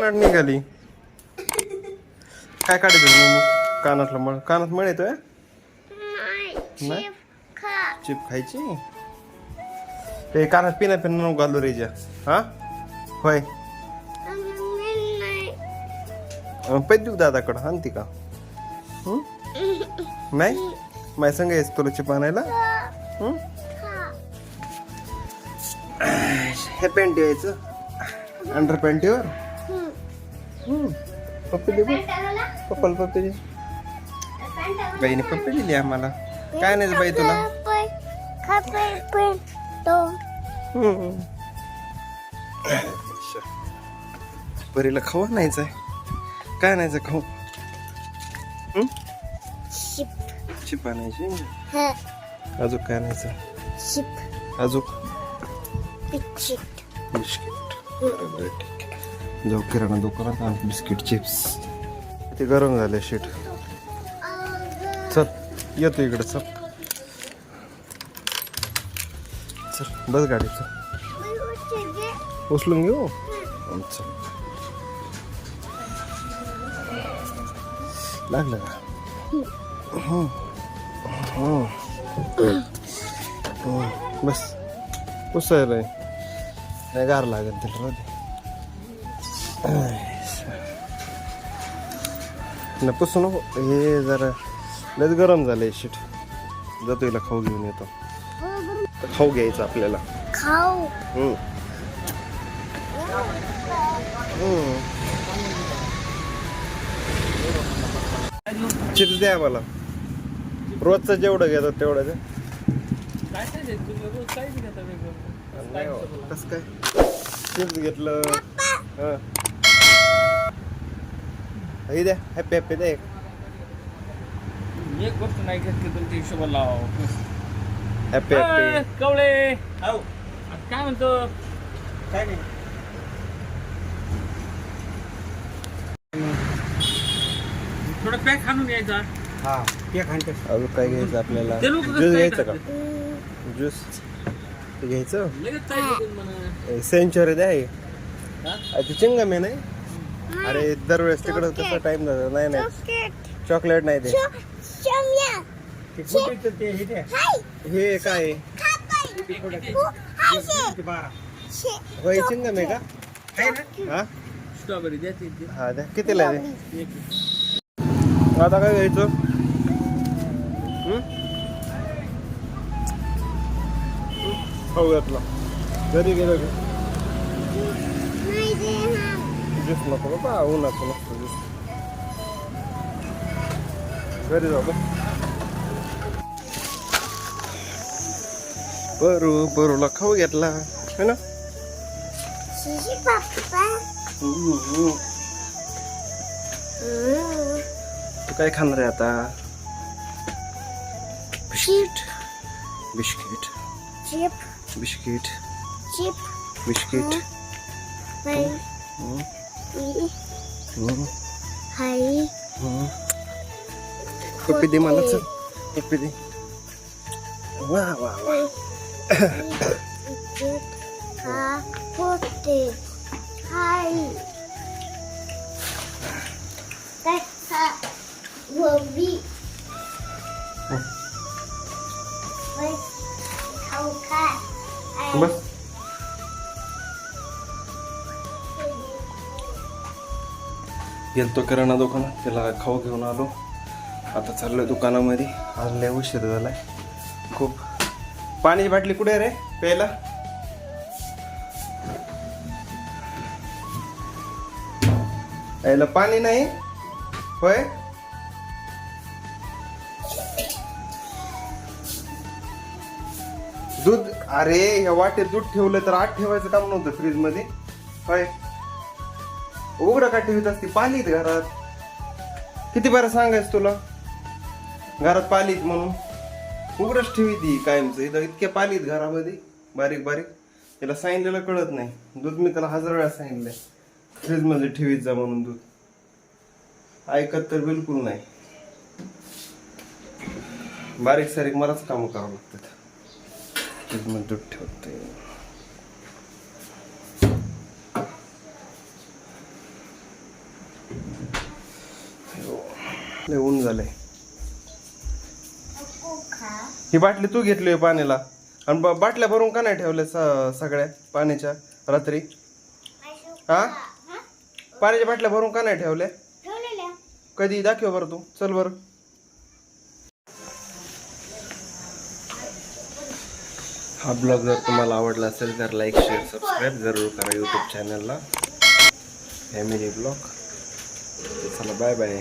निघाली. काय काढायचं कानातलं मळ कानात मळ येतोय? नाही चिप खायची? ते कानात पिना पिना नको घालू रेजा हा? होय. देऊ दादाकडं. आणते का? नाही? माझ्या संग यायचं तुला चिप आणायला? हं? हे पॅन्ट यायचं. अंडर पॅन्टीवर? पप्पी दे बघ. पप्पाला पप्पी बाईने पप्पी दिली आम्हाला काय नाही बाई तुला हं. परीला खाऊ आणायचं आहे काय आणायचं खाऊ? चिप आणायची अजून काय आणायचं अजून बिस्किट बरं, ठीक आहे. जाऊ किराणा दुकानात आणि बिस्किट चिप्स. ते गरम झाले शीट. चल येतो इकडे चल. चल बस गाडी चल. उचलून घेऊ? चल. लागलं का? बस. पुसायला नाही गार लागेल तिला पुसू नको हे जरा लयच गरम झालंय शीट जातो हिला खाऊ घेऊन येतो. तर खाऊ घ्यायचं आपल्याला. खाऊ. हम्म. हम्म. चिप्स द्या मला रोजचं जेवढं घेतात तेवढं द्या. नाही हो. कसं काय? चिप्स घेतलं. हं. हे द्या हॅपी हॅपी द्या एक. एक गोष्ट नाही घेत की तुमच्या हिशोबाला लाव हॅपी हॅपी कवळे आता काय म्हणतो काय नाही थोडं पॅक आणून यायचा हा आणते अजून काय घ्यायचं आपल्याला ते लोक ज्यूस घ्यायचं का ज्यूस ते घ्यायचं लगेच चालू म्हणा सेंचुरी द्या हे. हा? ते चिंगम आहे नाही अरे दरवेळेस तिकडं तसा टाइम जातो. नाही नाही. चॉकलेट. नाही ते. ते कुठे ते? हे हे काय आहे? ते बारा. होय चिंगम आहे का? आहे ना? हा? स्ट्रॉबेरी द्या ते ते. हा द्या. कितीला आहे ते? एक. आता काय घ्यायचं? हं? खाऊ घातला घरी गेलो की. ज्यूस नको बाबा उन्हाचं नसतं ज्यूस घरी जाऊ का बरू बरूला खाऊ घेतला है ना. तू काय खाणार आहे आता biscuit biscuit chip biscuit chip biscuit hi hmm, hmm, hi हम्म. पप्पी दे मला चल पप्पी दे वा वा वा हा होते हाय गेलतो किराणा दुकानात त्याला खाऊ घेऊन आलो. आता चाललोय दुकानामध्ये. आज लय उशीर झालाय. खूप. पाण्याची बाटली कुठे रे? प्यायला? प्यायला पाणी नाही? होय? दूध अरे या वाटेत दूध ठेवलं तर आठ ठेवायचं काम नव्हतं फ्रीजमध्ये. होय? उघडं का ठेवीत असते? पालीत घरात. किती बरं सांगायच तुला? घरात पालीत म्हणून. उघडच ठेवी ती कायमचं. इथं इतक्या पालीत घरामध्ये. बारीक बारीक. त्याला सांगितलेलं कळत नाही. दूध मी त्याला हजार वेळा सांगितलंय. फ्रीजमध्ये ठेवीत जा म्हणून दूध. ऐकत तर बिलकुल नाही. बारीक सारीक मलाच काम करावं लागतात. फ्रीजमध्ये दूध ठेवते लय ऊन झालंय. ही बाटली तू घेतली होय पाण्याला. आणि ब- बाटल्या भरून का नाही ठेवल्या स- सगळ्या पाण्याच्या रात्री? हा? पाण्याच्या बाटल्या भरून का नाही ठेवल्या? ठेवलेल्या. कधी? दाखव बरं तू. चल बरं. हा ब्लॉग जर तुम्हाला आवडला असेल तर लाईक शेअर सबस्क्राईब जरूर करा यूट्यूब चॅनलला फॅमिली ब्लॉग चला बाय बाय